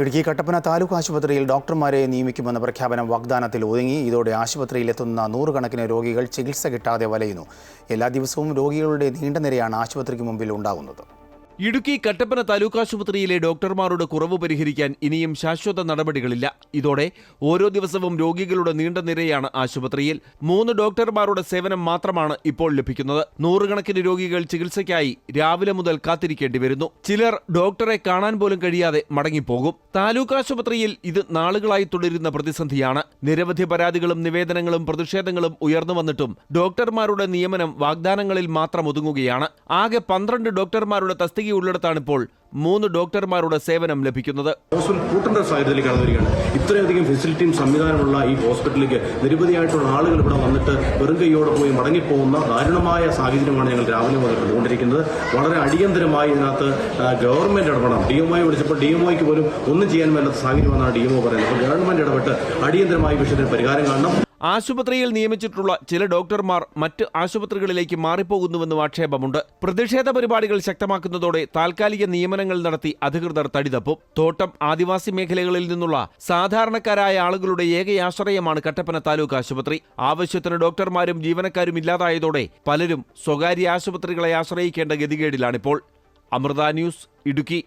ഇടുക്കി കട്ടപ്പന താലൂക്ക് ആശുപത്രിയിൽ ഡോക്ടർമാരെ നിയമിക്കുമെന്ന പ്രഖ്യാപനം വാഗ്ദാനത്തിൽ ഒതുങ്ങി. ഇതോടെ ആശുപത്രിയിൽ ആശുപത്രിയിലെത്തുന്ന നൂറുകണക്കിന് രോഗികൾ ചികിത്സ കിട്ടാതെ വലയുന്നു. എല്ലാ ദിവസവും രോഗികളുടെ നീണ്ട നിരയാണ് ആശുപത്രിക്ക് മുമ്പിൽ ഉണ്ടാകുന്നത് ഇടുക്കി കട്ടപ്പന താലൂക്ക് ആശുപത്രിയിലെ ഡോക്ടർമാരുടെ കുറവ് പരിഹരിക്കാൻ ഇനിയും ശാശ്വത നടപടികളില്ല. ഇതോടെ ഓരോ ദിവസവും രോഗികളുടെ നീണ്ട നിരയാണ് ആശുപത്രിയിൽ. മൂന്ന് ഡോക്ടർമാരുടെ സേവനം മാത്രമാണ് ഇപ്പോൾ ലഭിക്കുന്നത്. നൂറുകണക്കിന് രോഗികൾ ചികിത്സയ്ക്കായി രാവിലെ മുതൽ കാത്തിരിക്കേണ്ടി വരുന്നു. ചിലർ ഡോക്ടറെ കാണാൻ പോലും കഴിയാതെ മടങ്ങിപ്പോകും. താലൂക്ക് ആശുപത്രിയിൽ ഇത് നാളുകളായി തുടരുന്ന പ്രതിസന്ധിയാണ്. നിരവധി പരാതികളും നിവേദനങ്ങളും പ്രതിഷേധങ്ങളും ഉയർന്നു വന്നിട്ടും ഡോക്ടർമാരുടെ നിയമനം വാഗ്ദാനങ്ങളിൽ മാത്രം ഒതുങ്ങുകയാണ്. ആകെ പന്ത്രണ്ട് ഡോക്ടർമാരുടെ തസ്തിക ഉള്ളിടത്താണിപ്പോൾ മൂന്ന് ഡോക്ടർമാരുടെ സേവനം ലഭിക്കുന്നത്. ഇത്രയധികം ഫെസിലിറ്റിയും സംവിധാനമുള്ള ഈ ഹോസ്പിറ്റലിലേക്ക് നിരവധിയായിട്ടുള്ള ആളുകൾ ഇവിടെ വന്നിട്ട് വെറും കൈയോടെ പോയി മടങ്ങിപ്പോകുന്ന ദാരുണമായ സാഹചര്യമാണ് ഞങ്ങൾ രാവിലെ മുതൽ കണ്ടുകൊണ്ടിരിക്കുന്നത്. വളരെ അടിയന്തരമായി ഇതിനകത്ത് ഗവൺമെന്റ് ഇടപെടണം. ഡി എം വിളിച്ചപ്പോൾ ഡി എം പോലും ഒന്നും ചെയ്യാൻ മേലാത്ത സാഹചര്യമെന്നാണ് ഡി എം പറയുന്നത്. അപ്പോൾ ഗവൺമെന്റ് ഇടപെട്ട് അടിയന്തരമായി വിഷയത്തിന് പരിഹാരം കാണണം. ആശുപത്രിയിൽ നിയമിച്ചിട്ടുള്ള ചില ഡോക്ടർമാർ മറ്റ് ആശുപത്രികളിലേക്ക് മാറിപ്പോകുന്നുവെന്നും ആക്ഷേപമുണ്ട്. പ്രതിഷേധ പരിപാടികൾ ശക്തമാക്കുന്നതോടെ താൽക്കാലിക നിയമനങ്ങൾ നടത്തി അധികൃതർ തടിതപ്പും. തോട്ടം ആദിവാസി മേഖലകളിൽ നിന്നുള്ള സാധാരണക്കാരായ ആളുകളുടെ ഏക ഏകയാശ്രയമാണ് കട്ടപ്പന താലൂക്ക് ആശുപത്രി. ആവശ്യത്തിന് ഡോക്ടർമാരും ജീവനക്കാരും ഇല്ലാതായതോടെ പലരും സ്വകാര്യ ആശുപത്രികളെ ആശ്രയിക്കേണ്ട ഗതികേടിലാണിപ്പോൾ. അമൃത ന്യൂസ് ഇടുക്കി.